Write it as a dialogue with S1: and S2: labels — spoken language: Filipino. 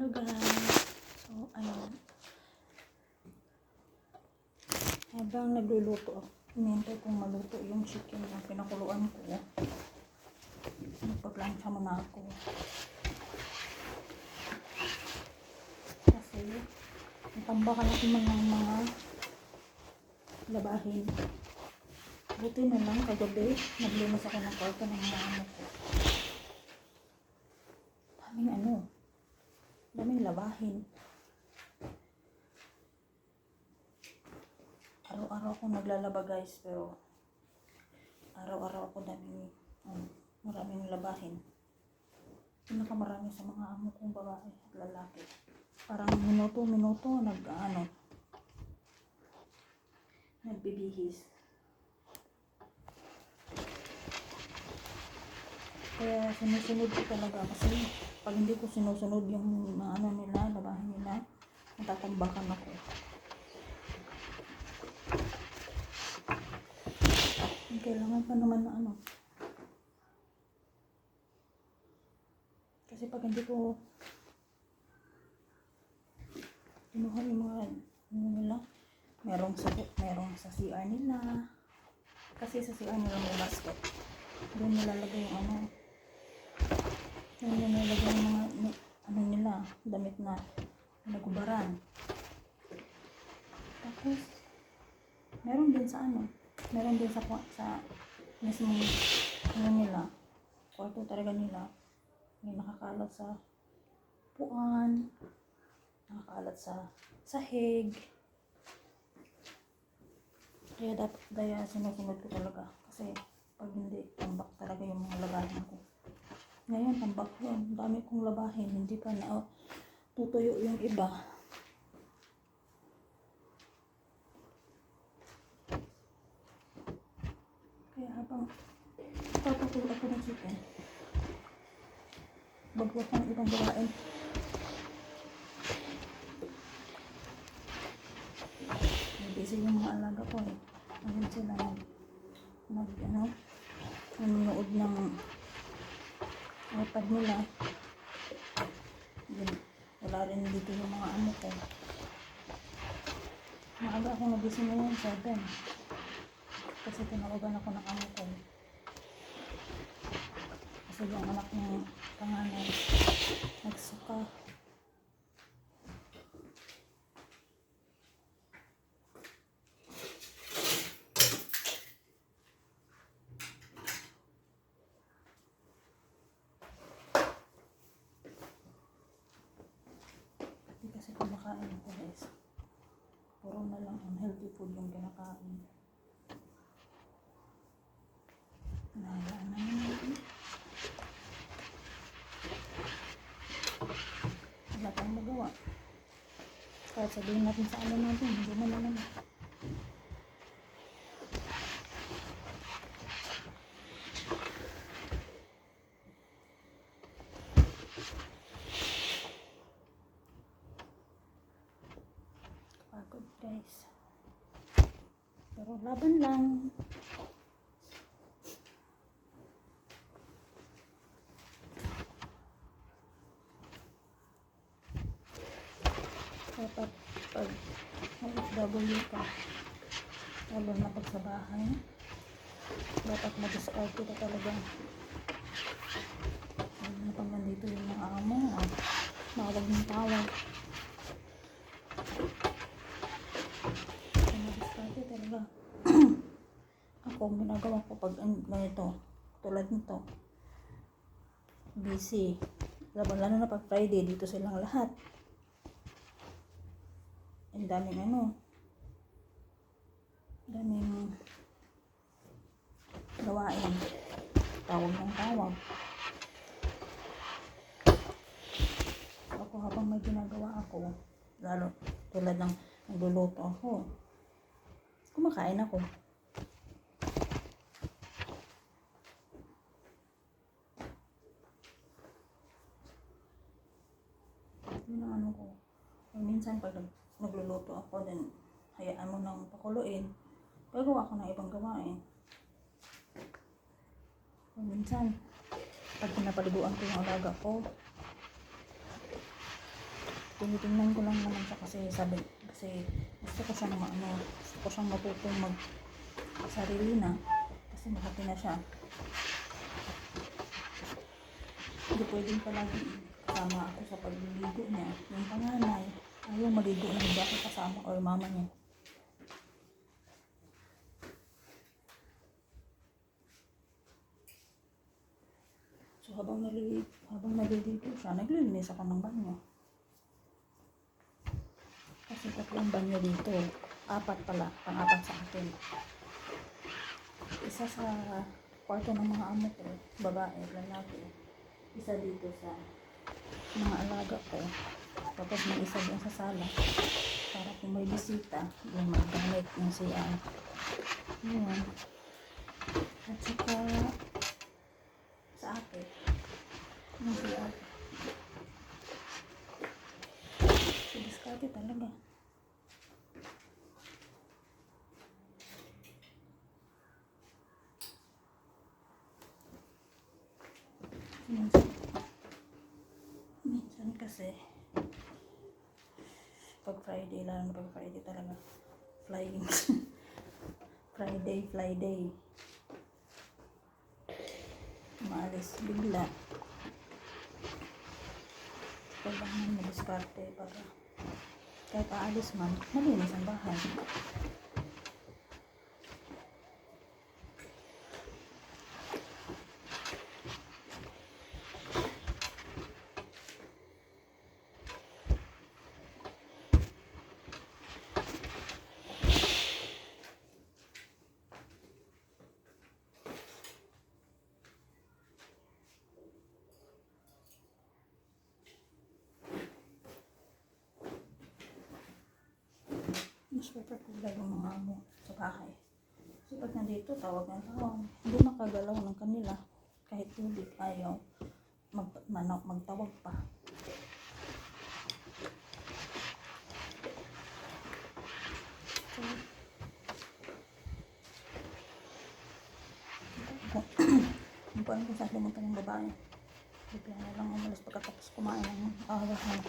S1: Hello guys. So, ayun. Habang nagluluto ako, hinihintay kong maluto yung chicken na pinakuluan ko. Nagpa-plancha muna ako. Kasi, natambakan ako mga mga labahin. Buti na lang kagabi, naglinis ako ng kwarto ng mga ko. Daming ano, daming labahin. Araw-araw ako naglalaba guys, pero araw-araw ako daming, um, maraming labahin. Pinakamarami sa mga amo kong babae at lalaki. Parang minuto-minuto nag, ano, nagbibihis. Kaya sinusunod ko talaga kasi pag hindi ko sinusunod yung mga ano nila, labahin nila, natatambakan ako. Kailangan pa naman na ano. Kasi pag hindi ko kinuha yung mga ano nila, merong sa, merong sa CR nila. Kasi sa CR nila may basket. Doon nilalagay yung ano, yung nilalagay yung mga ano nila, damit na nagubaran. Tapos, meron din sa ano, meron din sa sa mismong ano nila, kwarto talaga nila. May nakakalat sa puan, nakakalat sa sahig. Kaya dapat kaya sinusunod ko talaga. Kasi pag hindi, tambak talaga yung mga labahin ko. Yun. Ang Dami kong labahin. Hindi pa na oh, tutuyo yung iba. Kaya habang papakulo ako ng chicken, bagwat ng ibang gawain. Busy yung mga alaga ko eh. Ayun sila nag, nag ano, nanonood ng iPad nila. Yun, wala rin dito yung mga ano ko. Maaga ako nagising ngayon, 7. Kasi tinawagan ako ng amo ko. Kasi yung anak ng panganay, nagsuka. Hindi kasi kumakain ako guys. Puro na lang unhealthy food yung kinakain. Nahayaan na naman. Wala tayong magawa. Kahit sabihin natin sa ano natin, hindi mo naman. Pagod guys. Pero laban lang. Dapat pag OFW ka, lalo na pag sa bahay, dapat mag-discard ka talaga. Lalo na pag nandito yung mga amo, ah, tawag ng tawag. Kaya mag-discard ka talaga. Ang ginagawa ko pag ganito, tulad nito, busy. Lalo, lalo na pag Friday, dito silang lahat. Ang daming ano, daming gawain. Tawag ng tawag. Ako habang may ginagawa ako, lalo tulad ng nagluluto ako, kumakain ako. Yun ang ano ko. Kung minsan pag nag- nagluluto ako, then hayaan mo nang pakuluin, gagawa ko ng ibang gawain. Kung minsan, pag pinapaliguan ko yung alaga ko, tinitingnan ko lang naman siya kasi sabi, kasi gusto ko siyang maano, gusto ko siyang matutong mag sarili na kasi malaki na siya. Hindi pwedeng palagi kasama ako sa pagliligo niya. Yung panganay, ayaw maligo ng iba kasama or mama niya. So habang naliligo, habang naliligo siya, naglilinis ako ng banyo. Kasi tatlong banyo dito. Apat pala, pang-apat sa akin. Isa sa kwarto ng mga amo ko, babae, lalaki. Isa dito sa mga alaga ko. Tapos may isa din sa sala. Para kung may bisita, yung maggamit yung siya. Yun. At saka sa akin. Yung siya. Si Discarte talaga. Minsan, minsan kasi pag Friday, lalo na pag Friday talaga, flying. Friday, fly day. Maalis bigla. Kailangan mo diskarte para kahit aalis man, malinis ang bahay. Mas pagkakula yung mga amo sa bahay. Kasi pag nandito, tawag ng tawag. Hindi makagalaw ng kanila. Kahit tubig, ayaw. Mag, manok, magtawag pa. So, Ang kuhan ko sa limutan ng babae. Bigla na lang umalis pagkatapos kumain ng araw na